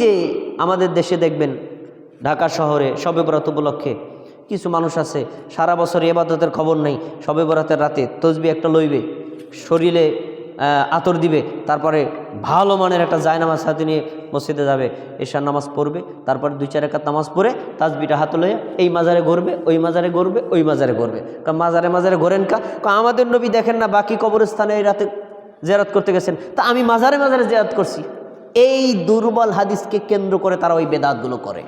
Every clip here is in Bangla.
যে আমাদের দেশে দেখবেন, ঢাকা শহরে সবে বরাত উপলক্ষে কিছু মানুষ আছে, সারা বছর এবাদতের খবর নেই সবে বরাতের রাতে তসবি একটা লইবে, শরীরে আতর দিবে, তারপরে ভালো মানের একটা জায়নামাজ হাতে নিয়ে মসজিদে যাবে, এশার নামাজ পড়বে, তারপরে দুই, চার একাত নামাজ পড়ে তাজবিটা হাতে লয়ে এই মাজারে ঘুরবে, ওই মাজারে ঘুরবে, ওই মাজারে ঘুরবে। কারণ মাজারে মাজারে ঘোরেন কা? আমাদের নবী দেখেন না, বাকি কবরস্থানে এই রাতে জেরাত করতে গেছেন, তা আমি মাজারে মাজারে জেরাত করছি। এই দুর্বল হাদিসকে কেন্দ্র করে তারা ওই বেদাতগুলো করে।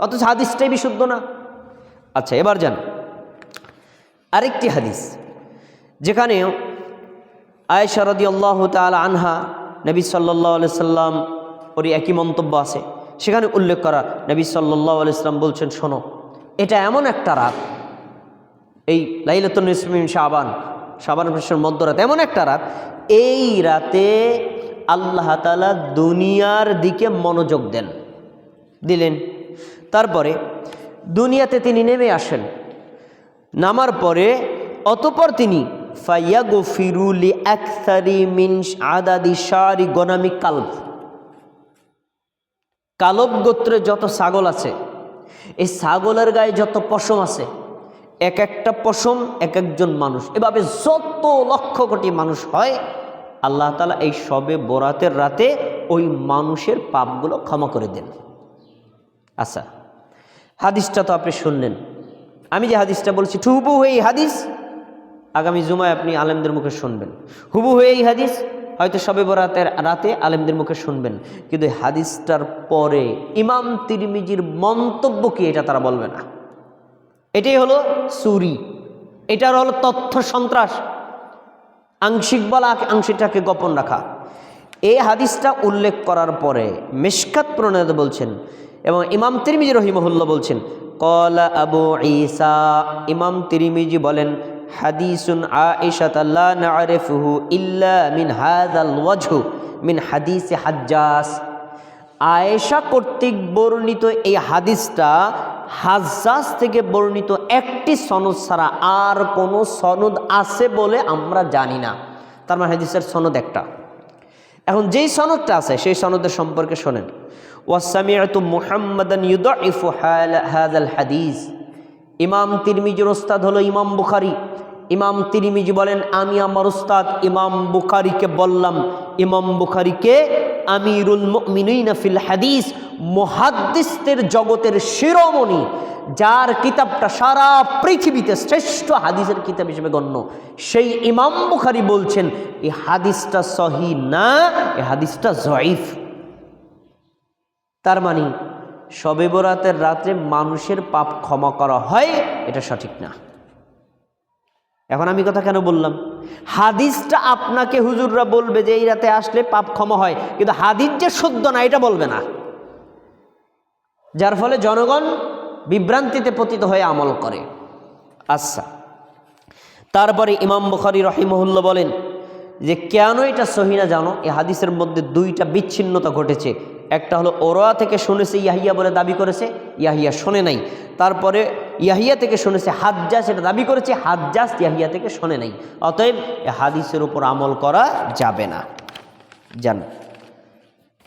অথচ হাদিসটাই বিশুদ্ধ না। আচ্ছা এবার যান আরেকটি হাদিস, যেখানে আয়েশা রদি আল্লাহ তাল আনহা, নবী সাল্লাহ সাল্লাম ওর একই মন্তব্য আছে। সেখানে উল্লেখ করা, নবী সাল্লাহ সাল্লাম বলছেন, শোনো, এটা এমন একটা রাত, এই লাইলাতুল ইসমিন শাবান মাসের মধ্যরাত, এমন একটা রাত, এই রাতে আল্লাহ তালা দুনিয়ার দিকে মনোযোগ দেন। দিলেন। তারপরে দুনিয়াতে তিনি নেমে আসেন। নামার পরে অতপর তিনি ফাইয়াগো ফিরুলি একসারি মিন আদাদি সারি গনামি কাল্প কালব গোত্রে যত ছাগল আছে, এই ছাগলের গায়ে যত পশম আছে, এক একটা পশম এক একজন মানুষ। এভাবে যত লক্ষ কোটি মানুষ হয় আল্লাহ তালা এই সবে বরাতের রাতে ওই মানুষের পাপগুলো ক্ষমা করে দেন। আচ্ছা হাদিসটা তো আপনি শুনলেন। আমি যে হাদিসটা বলছি হুবু হয়ে এই হাদিস, আগামী জুমায় আপনি আলেমদের মুখে শুনবেন। হুবু হয়ে এই হাদিস, হয়তো সবে বরাতের রাতে আলেমদের মুখে শুনবেন। কিন্তু হাদিসটার পরে ইমাম তিরমিজির মন্তব্য কি, এটা তারা বলবে না। এটাই হলো সুরি এটার হলো তথ্য সন্ত্রাস। আংশিক বলা, আংশিকটাকে গোপন রাখা। এই হাদিসটা উল্লেখ করার পরে মেশকাত প্রণয়ত বলছেন এবং ইমাম তিরমিজি রহিমহুল্লা বলছেন, কলা আবু ঈসা। ইমাম তিরমিজি বলেন, হাদিসুন নারিফুহু ইল্লা মিন ওয়াজহু, মিন হাদিসে হাজ্জাস আয়েশা কর্তৃক বর্ণিত এই হাদিসটা হাজ্জাস থেকে বর্ণিত একটি সনদ ছাড়া আর কোনো সনদ আছে বলে আমরা জানি না। তার মানে হাদিসের সনদ একটা। এখন যেই সনদটা আছে, সেই সনদের সম্পর্কে শোনেন। হাদিস। ইমাম তিরমিজির ওস্তাদ হলো ইমাম বুখারি। ইমাম তিরমিজি বলেন, আমি আমার ওস্তাদ ইমাম বুখারিকে বললাম। ইমাম বুখারীকে আমিরুল মুমিনিনা ফিল হাদিস, মুহাদ্দিসদের জগতের শিরোমণি, যার কিতাবটা সারা পৃথিবীতে শ্রেষ্ঠ হাদিসের কিতাব হিসেবে গণ্য। সেই ইমাম বুখারী বলছেন এই হাদিসটা সহি না, এ হাদিসটা জয়ীফ। তার মানে শবে বরাতের রাত্রে মানুষের পাপ ক্ষমা করা হয়, এটা সঠিক না। এখন আমি কথা কেন বললাম? হাদিসটা আপনাকে হুজুররা বলবে যে এই রাতে আসলে পাপ ক্ষমা হয়, কিন্তু হাদিস যে শুদ্ধ না, এটা বলবে না। যার ফলে জনগণ বিভ্রান্তিতে পতিত হয়ে আমল করে। আচ্ছা তারপরে ইমাম বুখারি রহিমহুল্লা বলেন যে, কেন এটা সহিনা জানো? এই হাদিসের মধ্যে দুইটা বিচ্ছিন্নতা ঘটেছে। একটা হলো ওরা থেকে শুনেছে ইয়াহিয়া বলে দাবি করেছে, ইয়াহিয়া শোনে নাই। তারপরে ইয়াহিয়া থেকে শুনেছে হাজ্জাস এটা দাবি করেছে হাজ্জাস ইয়াহিয়া থেকে শোনে নাই। অতএব হাদিসের উপর আমল করা যাবে না। জান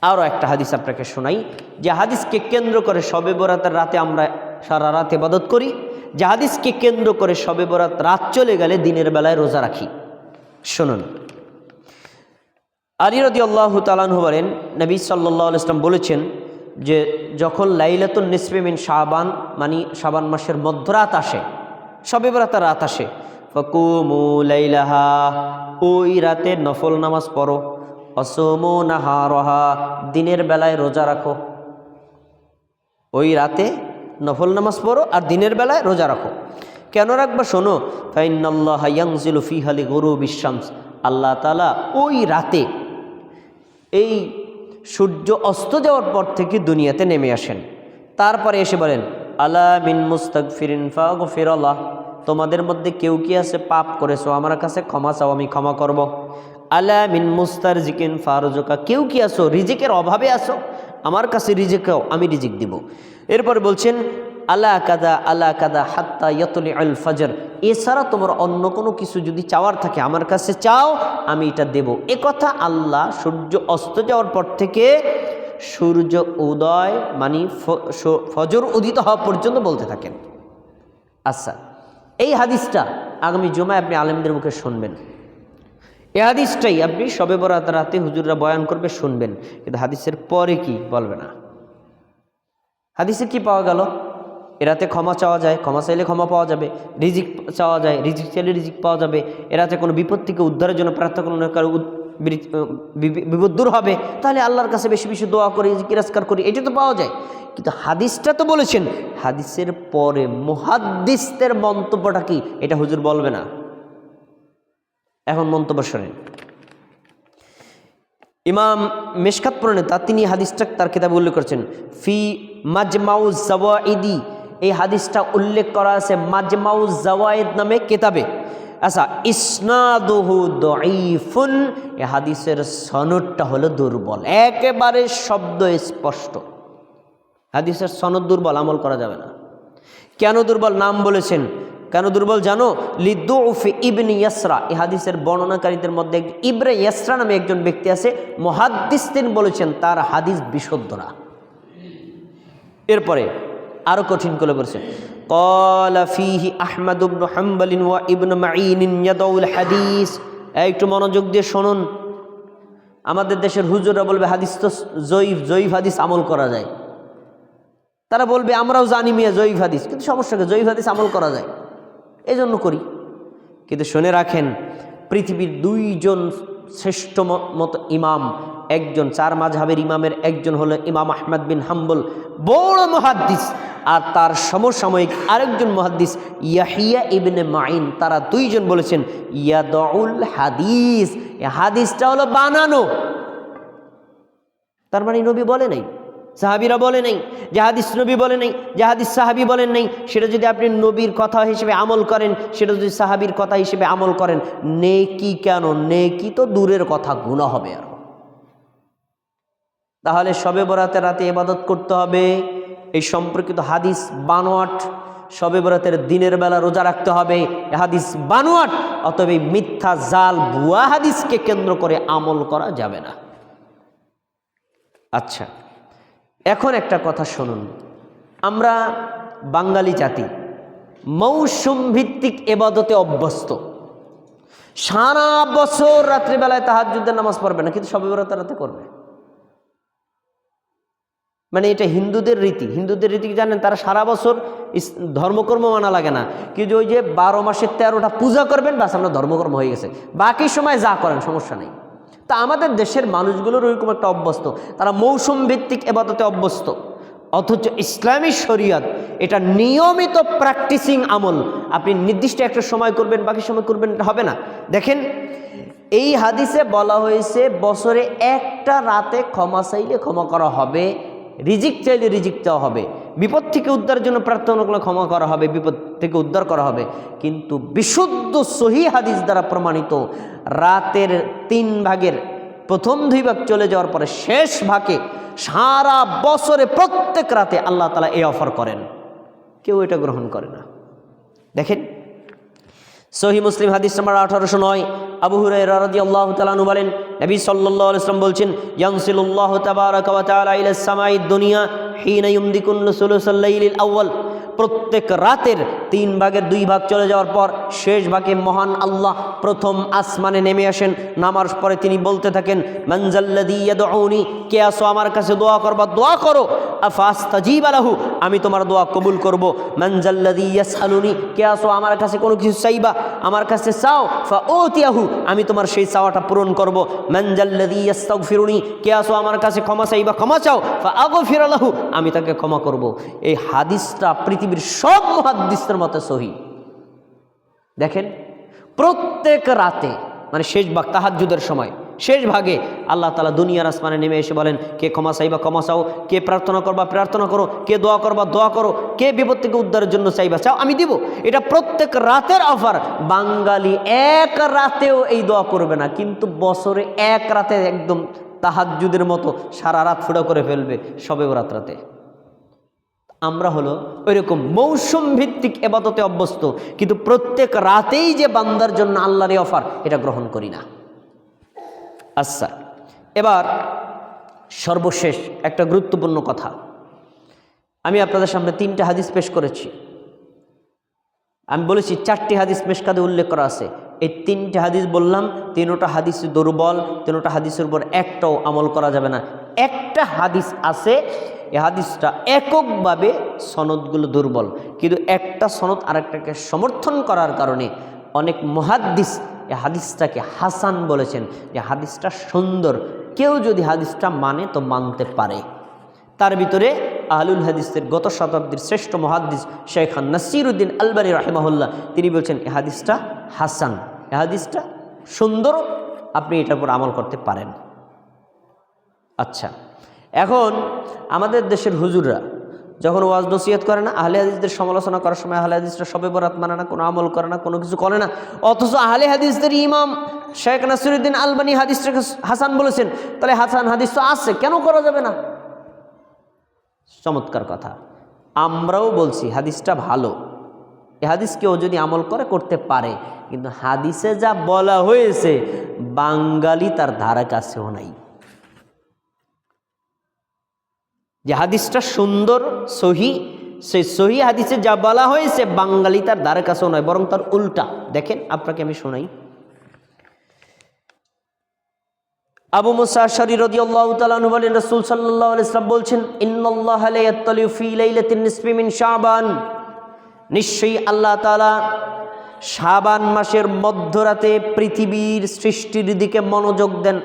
আরও একটা হাদিস আপনাকে শোনাই। যে হাদিসকে কেন্দ্র করে শবে বরাতের রাতে আমরা সারা রাত ইবাদত করি। যে হাদিসকে কেন্দ্র করে শবে বরাত রাত চলে গেলে দিনের বেলায় রোজা রাখি। শুনুন। আলী রদি আল্লাহ তালানহু বলেন, নবী সাল্লাহ ইসলাম বলেছেন যে যখন লাইলাতুল নিসফেমিন শাবান মানে শাবান মাসের মধ্যরাত আসে, সবে বরাতের রাত আসে। ফকুমু লাইলাহা, ওই রাতে নফল নামাজ পড়ো। অসমো নাহা রহা দিনের বেলায় রোজা রাখো। ওই রাতে নফল নামাজ পড়ো আর দিনের বেলায় রোজা রাখো। কেন রাখবা শোনো? ফাইনাল্লাহাইয়াংজিল ফিহালি গরু বিশ্বামস আল্লাহ তালা ওই রাতে এই সূর্য অস্ত যাওয়ার পর থেকে দুনিয়াতে নেমে আসেন। তারপরে এসে বলেন, আলা মিন মুস্তাক ফিরিন ফির আল্লাহ তোমাদের মধ্যে কেউ কি আছে পাপ করেছ? আমার কাছে ক্ষমা চাও, আমি ক্ষমা করব। আলা মিন মুস্তার জিকিন ফারজকা। কেউ কি আসো রিজিকের অভাবে আসো আমার কাছে রিজিক আমি রিজিক দিব। এরপর বলছেন আলা কাদা আলা কাদা হাত্তা ইয়তলি আল ফজর। এছাড়া তোমার অন্য কোনো কিছু যদি চাওয়ার থাকে, আমার কাছে চাও, আমি এটা দেব। এ কথা আল্লাহ সূর্য অস্ত যাওয়ার পর থেকে সূর্য উদয় মানে ফজর উদিত হওয়া পর্যন্ত বলতে থাকেন। আচ্ছা এই হাদিসটা আগামী জমায় আপনি আলেমদের মুখে শুনবেন। এই হাদিসটাই আপনি সবে বরাত রাতে হুজুররা বয়ান করবে, শুনবেন। কিন্তু হাদিসের পরে কি বলবে না? হাদিসে কি পাওয়া গেল? এরাতে ক্ষমা চাওয়া যায়, ক্ষমা চাইলে ক্ষমা পাওয়া যাবে, রিজিক চাওয়া যায়, রিজিক চাইলে রিজিক পাওয়া যাবে, এরাতে কোনো বিপদ থেকে উদ্ধারের জন্য প্রার্থনা করলে কারও বিপদ দূর হবে, তাহলে আল্লাহর কাছে বেশি বেশি দোয়া করি কিরাস্কার করি, এটা তো পাওয়া যায়। কিন্তু হাদিসটা তো বলেছেন, হাদিসের পরে মুহাদ্দিসদের মন্তব্যটা কি? এটা হুজুর বলবে না। এখন মন্তব্য শোনেন। ইমাম মেশকাত প্রণেতা তিনি হাদিসটা তার কিতাবে উল্লেখ করেছেন, ফি মাজমাউ জাওয়াইদি এই হাদিসটা উল্লেখ করা আছে মাজমাউ জাওয়াইদ নামে কেতাবে। আচ্ছা ইসনাদুহু দঈফুন, এ হাদিসের সনদটা হলো দুর্বল। একেবারে শব্দ স্পষ্ট। হাদিসের সনদ দুর্বল, আমল করা যাবে না। কেন দুর্বল? নাম বলেছেন। কেন দুর্বল জানো? লিদু লিদ্দুফি ইবন ইয়াসরা এই হাদিসের বর্ণনাকারীদের মধ্যে ইবরে ইয়াসরা নামে একজন ব্যক্তি আছে মহাদ্দিসদিন বলেছেন, তার হাদিস বিশুদ্ধ না। এরপরে আরো কঠিন করে বলছেন قال فيه احمد بن حنبل وابن معين يدعو الحديث এই একটু মনোযোগ দিয়ে শুনুন আমাদের দেশের হুজুররা বলবে হাদিস তো জয়ীফ জয়ীফ হাদিস আমল করা যায় তারা বলবে আমরাও জানি মিয়া জয়ীফ হাদিস কিন্তু সমস্যা কি জয়ীফ হাদিস আমল করা যায় এই জন্য করি কিন্তু শুনে রাখেন পৃথিবীর দুইজন শ্রেষ্ঠ ম- মতো ইমাম একজন, চার মাঝহাবের ইমামের একজন হলো ইমাম আহমদ বিন হাম্বল, বড় মহাদ্দিস। আর তার সমসাময়িক আরেকজন মহাদ্দিস, ইয়াহিয়া ইবনে মাইন তারা দুইজন বলেছেন, ইয়াদউল হাদিস। হাদিসটা হলো বানানো। তার মানে নবী বলে নাই, সাহাবিরা বলে নাই যে হাদিস নবী বলে নাই যে হাদিস সাহাবি বলেন নাই। সেটা যদি আপনি নবীর কথা হিসেবে আমল করেন, সেটা যদি সাহাবির কথা হিসেবে আমল করেন, নেকি কেন? নেকি তো দূরের কথা গুণা হবে আর তাহলে সবে বরাতের রাতে এবাদত করতে হবে। এই সম্পর্কিত হাদিস বানোয়াট, সবে বরাতের দিনের বেলা রোজা রাখতে হবে। হাদিস বানোয়াট, অতএব এই মিথ্যা জাল, ভুয়া হাদিসকে কেন্দ্র করে আমল করা যাবে না। আচ্ছা এখন একটা কথা শুনুন। আমরা বাঙালি জাতি, মৌসুম ভিত্তিক এবাদতে অভ্যস্ত। সারা বছর রাত্রিবেলায় তাহাজ্জুদের নামাজ পড়বে না, কিন্তু সবে বরাতের রাতে করবে। মানে এটা হিন্দুদের রীতি। হিন্দুদের রীতি জানেন? তারা সারা বছর ধর্মকর্ম মানা লাগে না। কিন্তু ওই যে বারো মাসের তেরোটা পূজা করবেন বাস আমরা ধর্মকর্ম হয়ে গেছে। বাকি সময় যা করেন, সমস্যা নেই। তা আমাদের দেশের মানুষগুলোর ওইরকম একটা অভ্যস্ত। তারা মৌসুম ভিত্তিক এবাদতে অভ্যস্ত। অথচ ইসলামী শরিয়ত, এটা নিয়মিত প্র্যাকটিসিং আমল। আপনি নির্দিষ্ট একটা সময় করবেন, বাকি সময় করবেন, এটা হবে না। দেখেন, এই হাদিসে বলা হয়েছে, বছরে একটা রাতে ক্ষমা চাইলে ক্ষমা করা হবে রিজিক চাইলে রিজিক চাওয়া হবে। বিপদ থেকে উদ্ধারের জন্য প্রার্থনা করলে ক্ষমা করা হবে, বিপদ থেকে উদ্ধার করা হবে। কিন্তু বিশুদ্ধ সহি হাদিস দ্বারা প্রমাণিত, রাতের তিন ভাগের প্রথম দুই ভাগ চলে যাওয়ার পরে শেষ ভাগে সারা বছরে প্রত্যেক রাতে আল্লাহ তালা এই অফার করেন। কেউ এটা গ্রহণ করে না। দেখেন সহি মুসলিম হাদিস নাম্বার আঠারোশো নয়। আবু হুরাই রাদি আল্লাহ তালানু বলেন, নবী সাল্লাহ ইসলাম বলছেন ইয়াংসিল্লাহ তাবারাক ওয়া তাআলা ইলা সামাই দুনিয়া হিনা ইউমদিকুন সুলুসাল্লাইলিল আউয়াল। প্রত্যেক রাতের তিন ভাগের দুই ভাগ চলে যাওয়ার পর শেষ ভাগে মহান আল্লাহ প্রথম আসমানে নেমে আসেন। নামার পরে তিনি বলতে থাকেন মঞ্জাল্লাদি কে আসো আমার কাছে দোয়া করবা? দোয়া করো। আফাস্তাজিব আমি তোমার দোয়া কবুল করব। মঞ্জাল্লাদি ইয়াসআলুনি, কে আসো আমার কাছে কোনো কিছু চাইবা? আমার কাছে চাও ফা ও তিয়াহু আমি তোমার সেই চাওয়াটা পূরণ করব। মঞ্জাল্লাদি ইয়াস্তাগফিরুনি, কে আসো আমার কাছে ক্ষমা চাই বা ক্ষমা চাও ফা আগো ফিরালাহু আমি তাকে ক্ষমা করব। এই হাদিসটা পৃথিবীর সব হাদিসের মতে সহি। দেখেন, প্রত্যেক রাতে মানে শেষ বাক তাহাজুদের সময় শেষ ভাগে আল্লাহ তালা দুনিয়ার আসমানে নেমে এসে বলেন, কে ক্ষমা চাইবা, ক্ষমা চাও। কে প্রার্থনা করবা, প্রার্থনা করো। কে দোয়া করবা, দোয়া করো। কে বিপদ থেকে উদ্ধারের জন্য চাইবা, চাও, আমি দিব। এটা প্রত্যেক রাতের অফার। বাঙালি এক রাতেও এই দোয়া করবে না, কিন্তু বছরে এক রাতে একদম তাহাজ্জুদের মতো সারা রাত ফুটা করে ফেলবে সবে রাত রাতে। আমরা হলো ওইরকম মৌসুম ভিত্তিক এবাদতে অভ্যস্ত, কিন্তু প্রত্যেক রাতেই যে বান্দার জন্য আল্লাহর অফার, এটা গ্রহণ করি না। আচ্ছা এবার সর্বশেষ একটা গুরুত্বপূর্ণ কথা। আমি আপনাদের সামনে তিনটা হাদিস পেশ করেছি। আমি বলেছি চারটি হাদিস মেশকাদে উল্লেখ করা আছে। এই তিনটে হাদিস বললাম, তিনোটা হাদিস দুর্বল, তিনোটা হাদিসের উপর একটাও আমল করা যাবে না। একটা হাদিস আছে, এই হাদিসটা এককভাবে সনদগুলো দুর্বল। কিন্তু একটা সনদ আরেকটাকে সমর্থন করার কারণে অনেক মহাদ্দিস এই হাদিসটাকে হাসান বলেছেন যে হাদিসটা সুন্দর। কেউ যদি হাদিসটা মানে তো মানতে পারে। তার ভিতরে আহলুল হাদিসের গত শতাব্দীর শ্রেষ্ঠ মহাদ্দিস শেখ নাসির উদ্দিন আলবানী রাহেমাহুল্লাহ, তিনি বলছেন, এ হাদিসটা হাসান। এ হাদিসটা সুন্দর। আপনি এটার উপর আমল করতে পারেন। আচ্ছা এখন আমাদের দেশের হুজুররা যখন ওয়াজ নসিহত করে না, আহলে হাদিসদের সমালোচনা করার সময় আহলে হাদিসরা সবে বরাত মানে না, কোনো আমল করে না, কোনো কিছু করে না। অথচ আহলে হাদিসদের ইমাম শেখ নাসিরুদ্দিন আলবানী হাদিসটাকে হাসান বলেছেন, তাহলে হাসান হাদিস তো আছে, কেন করা যাবে না? চমৎকার কথা। আমরাও বলছি, হাদিসটা ভালো। এ হাদিস কেউ যদি আমল করে, করতে পারে। কিন্তু হাদিসে যা বলা হয়েছে, বাঙালি তার ধারা কাছেও নাই। যে হাদিসটা সুন্দর, সহি সেই সহি হাদিসে যা বলা হয়েছে বাঙালি তার ধারে কাছেও নয়, বরং তার উল্টা। দেখেন, আপনাকে আমি শোনাই। আবু মুসা শরী রদি আল্লাহ তালু বলেন, রসুল সাল্লাহ ইসলাম বলছেন ইন্নআল্লাহ ফি লাইলাতিন নিসফি মিন শাবান। নিশ্চয়ই আল্লাহ তাআলা শাবান মাসের মধ্যরাতে পৃথিবীর সৃষ্টির দিকে মনোযোগ দেন।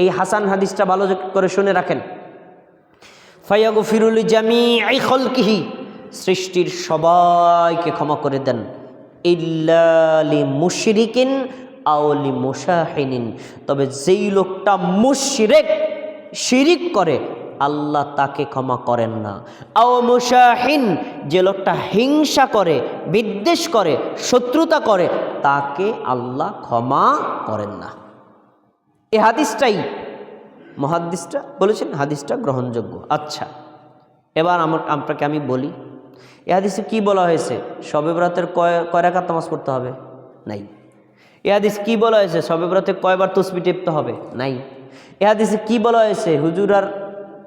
এই হাসান হাদিসটা ভালো করে শুনে রাখেন। ফায়াগু ফিরুল জামি আই খলকিহি, সৃষ্টির সবাইকে ক্ষমা করে দেন। ইল্লালি মুশরিকিন আওলি মুশাহিনিন। তবে যেই লোকটা মুশরিক, শিরিক করে, আল্লাহ তাকে ক্ষমা করেন না। আও মুশাহিন, যে লোকটা হিংসা করে, বিদ্বেষ করে, শত্রুতা করে, তাকে আল্লাহ ক্ষমা করেন না। এ হাদিসটাই মহাদিসটা বলেছেন, হাদিসটা গ্রহণযোগ্য। আচ্ছা এবার আমার আপনাকে আমি বলি, এ হাদিসে কী বলা হয়েছে? শবে ব্রাতের কয় কয় রাকাত নামাজ পড়তে হবে? নাই। এ হাদিস কী বলা হয়েছে? শবে বরাতে কয়বার তসবি টেপতে হবে? নাই। এ হাদিসে কী বলা হয়েছে? হুজুর আর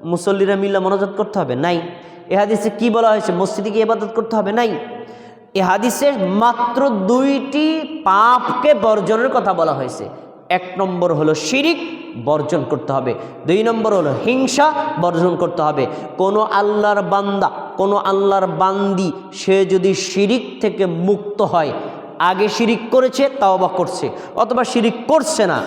মুসল্লিরা মিল্লা মনোজাত করতে হবে? নাই। এ হাদিসে কী বলা হয়েছে? মসজিদে গিয়ে ইবাদত করতে হবে? নাই। এ হাদিসে মাত্র দুইটি পাপকে বর্জনের কথা বলা হয়েছে। এক নম্বর হলো শিরিক বর্জন করতে হবে। দুই নম্বর হলো হিংসা বর্জন করতে হবে। কোনো আল্লাহর বান্দা, কোনো আল্লাহর বান্দি, সে যদি শিরিক থেকে মুক্ত হয় আগে শিরিক করেছে তাও বা করছে। অথবা শিরিক করছে না।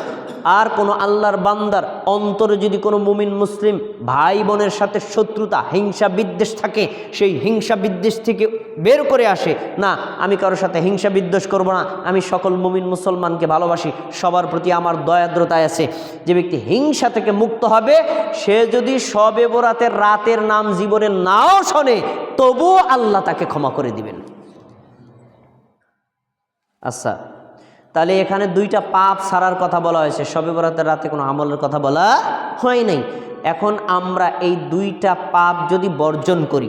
আর কোনো আল্লাহর বান্দার অন্তরে যদি কোনো মুমিন, মুসলিম ভাই বোনের সাথে শত্রুতা, হিংসা, বিদ্বেষ থাকে, সেই হিংসা, বিদ্বেষ থেকে বের করে আসে, না, আমি কারোর সাথে হিংসা, বিদ্বেষ করব না, আমি সকল মুমিন, মুসলমানকে ভালোবাসি, সবার প্রতি আমার দয়াদ্রতায় আছে। যে ব্যক্তি হিংসা থেকে মুক্ত হবে, সে যদি সবে বরাতের রাতের নাম জীবনে নাও শোনে, তবুও আল্লাহ তাকে ক্ষমা করে দিবেন। আচ্ছা তাহলে এখানে দুইটা পাপ সারার কথা বলা হয়েছে। সবে বরাতের রাতে কোনো আমলের কথা বলা হয় নাই। এখন আমরা এই দুইটা পাপ যদি বর্জন করি,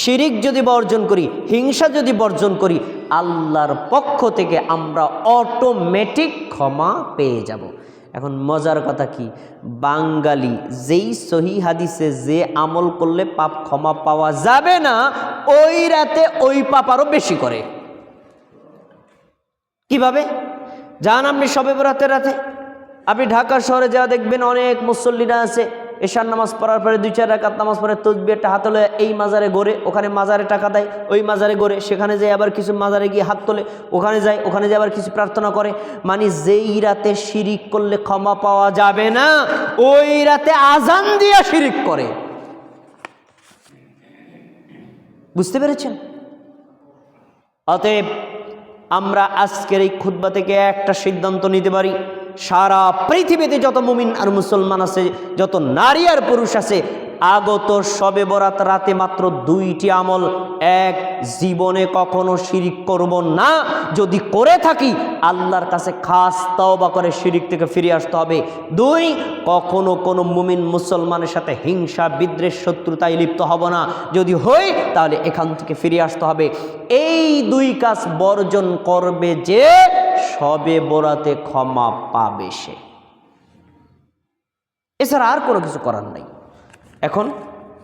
শিরিক যদি বর্জন করি, হিংসা যদি বর্জন করি, আল্লাহর পক্ষ থেকে আমরা অটোমেটিক ক্ষমা পেয়ে যাব। এখন মজার কথা কি? বাঙালি যেই সহি হাদিসে যে আমল করলে পাপ ক্ষমা পাওয়া যাবে না, ওই রাতে ওই পাপ আরও বেশি করে। কীভাবে? যান আপনি সবে বরাতের রাতে। আপনি ঢাকা শহরে যাওয়া দেখবেন অনেক মুসল্লিরা আছে, এশার নামাজ পড়ার পরে দুই, চার রাকাত নামাজ পড়ে তসবি একটা হাত তোলে এই মাজারে গড়ে, ওখানে মাজারে টাকা দেয়, ওই মাজারে গড়ে, সেখানে যায় আবার কিছু মাজারে গিয়ে হাত তোলে, ওখানে যায় ওখানে যায় আবার কিছু প্রার্থনা করে। মানে যেই রাতে শিরিক করলে ক্ষমা পাওয়া যাবে না, ওই রাতে আজান দিয়া শিরিক করে। বুঝতে পেরেছেন? অতএব আমরা আজকের এই খুদ্া থেকে একটা সিদ্ধান্ত নিতে পারি। সারা পৃথিবীতে যত মুমিন আর মুসলমান আছে, যত নারী আর পুরুষ আছে আগত সবে বরাত রাতে মাত্র দুইটি আমল, এক, জীবনে কখনো শিরিক করব না। যদি করে থাকি, আল্লাহর কাছে খাস তাওবা করে শিরিক থেকে ফিরে আসতে হবে। দুই, কখনো কোনো মুমিন মুসলমানের সাথে হিংসা, বিদ্বেষ, শত্রুতায় লিপ্ত হব না। যদি হই, তাহলে এখান থেকে ফিরে আসতে হবে। এই দুই কাজ বর্জন করবে যে সবে বরাতে ক্ষমা পাবে সে। এছাড়া আর কোনো কিছু করার নাই। এখন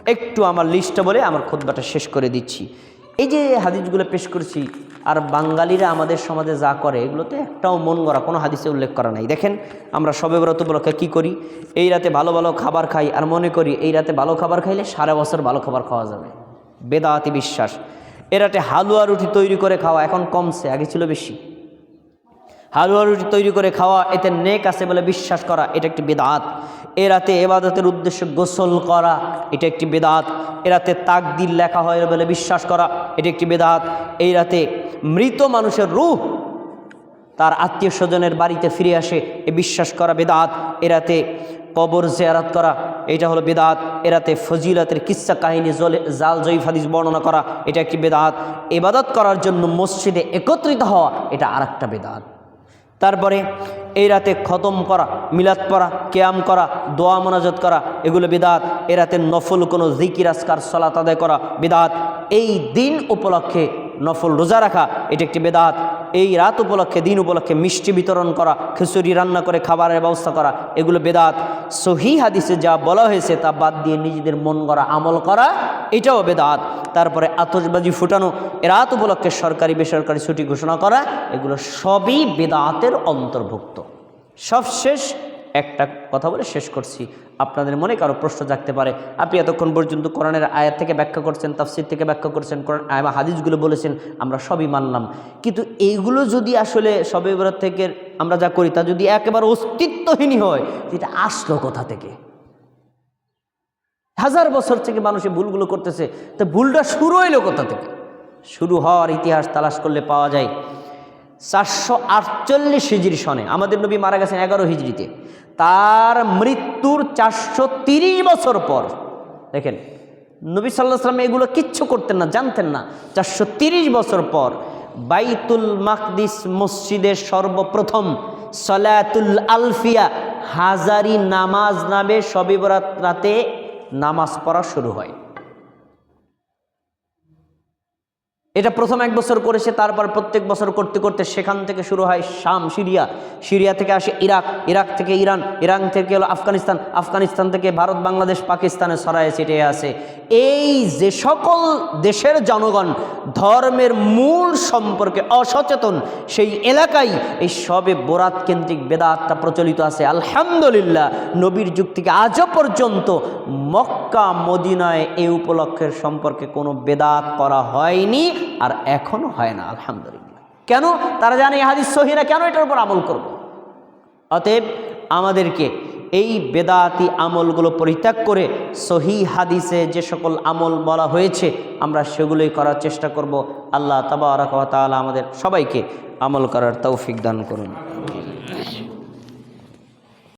একটু আমার লিস্টটা বলে আমার খোদবাটা শেষ করে দিচ্ছি। এই যে হাদিসগুলো পেশ করেছি, আর বাঙালিরা আমাদের সমাজে যা করে, এগুলোতে একটাও মন গড়া, কোনো হাদিসে উল্লেখ করা নাই। দেখেন, আমরা সবে ব্রত উপলক্ষে কী করি? এই রাতে ভালো ভালো খাবার খাই, আর মনে করি এই রাতে ভালো খাবার খাইলে সারা বছর ভালো খাবার খাওয়া যাবে। বেদাতি বিশ্বাস। এ রাতে হালুয়া রুটি তৈরি করে খাওয়া এখন কমছে, আগে ছিল বেশি। হালুয়া রুটি তৈরি করে খাওয়া, এতে নেক আছে বলে বিশ্বাস করা, এটা একটি বেদাত। এ রাতে এবাদতের উদ্দেশ্যে গোসল করা, এটা একটি বেদাত। এ রাতে তাকদির লেখা হয় বলে বিশ্বাস করা, এটা একটি বেদাত। এই রাতে মৃত মানুষের রূহ তার আত্মীয় স্বজনের বাড়িতে ফিরে আসে, এ বিশ্বাস করা বেদাত। এরাতে কবর জেয়ারাত করা, এটা হলো বেদাত। এরাতে ফজিলাতের কিস্সা কাহিনী জলে জাল জয়ীফ বর্ণনা করা, এটা একটি বেদাত। এবাদত করার জন্য মসজিদে একত্রিত হওয়া, এটা আর একটা বেদাত। তারপরে এই রাতে খতম করা, মিলাদ পড়া, কেয়াম করা, দোয়া মোনাজত করা, এগুলো বিদাত। এ রাতে নফল কোনো জিকির আসকার সলাত আদায় করা বিদাত। এই দিন উপলক্ষে নফল রোজা রাখা, এটি একটি বেদাত। এই রাত উপলক্ষে, দিন উপলক্ষে মিষ্টি বিতরণ করা, খিচুড়ি রান্না করে, খাবারের ব্যবস্থা করা, এগুলো বেদাত। সহি হাদিসে যা বলা হয়েছে তা বাদ দিয়ে নিজেদের মন করা আমল করা, এটাও বেদাত। তারপরে আতসবাজি ফুটানো রাত উপলক্ষে সরকারি, বেসরকারি ছুটি ঘোষণা করা, এগুলো সবই বেদাতের অন্তর্ভুক্ত। সবশেষ একটা কথা বলে শেষ করছি। আপনাদের মনে কারও প্রশ্ন জাগতে পারে। আপনি এতক্ষণ পর্যন্ত কোরআনের আয়াত থেকে ব্যাখ্যা করছেন, তাফসির থেকে ব্যাখ্যা করছেন, কোরআন আয়া হাদিসগুলো বলেছেন, আমরা সবই মানলাম। কিন্তু এইগুলো যদি আসলে সবে বরাত থেকে আমরা যা করি, তা যদি একেবারে অস্তিত্বহীনই হয়, এটা আসলো কোথা থেকে? হাজার বছর থেকে মানুষ ভুলগুলো করতেছে, তো ভুলটা শুরু হইল কোথা থেকে? শুরু হওয়ার ইতিহাস তালাশ করলে পাওয়া যায়। চারশো আটচল্লিশ হিজড়ি সনে, আমাদের নবী মারা গেছেন এগারো হিজড়িতে তার মৃত্যুর চারশো বছর পর। দেখেন, নবী সাল্লাহ সাল্লাম এগুলো কিচ্ছু করতেন না, জানতেন না। চারশো বছর পর বাইতুল মাকদিস মসজিদের সর্বপ্রথম সলাতুল আলফিয়া, হাজারি নামাজ নামে সবিবরাত রাতে নামাজ পড়া শুরু হয়। এটা প্রথম এক বছর করেছে তারপর প্রত্যেক বছর করতে করতে সেখান থেকে শুরু হয় শাম, সিরিয়া। সিরিয়া থেকে আসে ইরাক ইরাক থেকে ইরান ইরান থেকে হলো আফগানিস্তান আফগানিস্তান থেকে ভারত, বাংলাদেশ পাকিস্তানে ছড়ায় ছিটে আছে এই যে সকল দেশের জনগণ ধর্মের মূল সম্পর্কে অসচেতন, সেই এলাকায় এই সবে বোরাত কেন্দ্রিক বেদাতটা প্রচলিত আছে। আলহামদুলিল্লাহ, নবীর যুগ থেকে আজও পর্যন্ত মক্কা, মদিনায় এই উপলক্ষের সম্পর্কে কোনো বেদাত করা হয়নি। আর এখনও হয় না, আলহামদুলিল্লাহ। কেন? তারা জানে এই হাদিস সহিনা কেন এটার উপর আমল করব? অতএব আমাদেরকে এই বেদাতি আমলগুলো পরিত্যাগ করে সহি হাদিসে যে সকল আমল বলা হয়েছে, আমরা সেগুলোই করার চেষ্টা করব। আল্লাহ তাবারক ওয়া তাআলা আমাদের সবাইকে আমল করার তৌফিক দান করুন।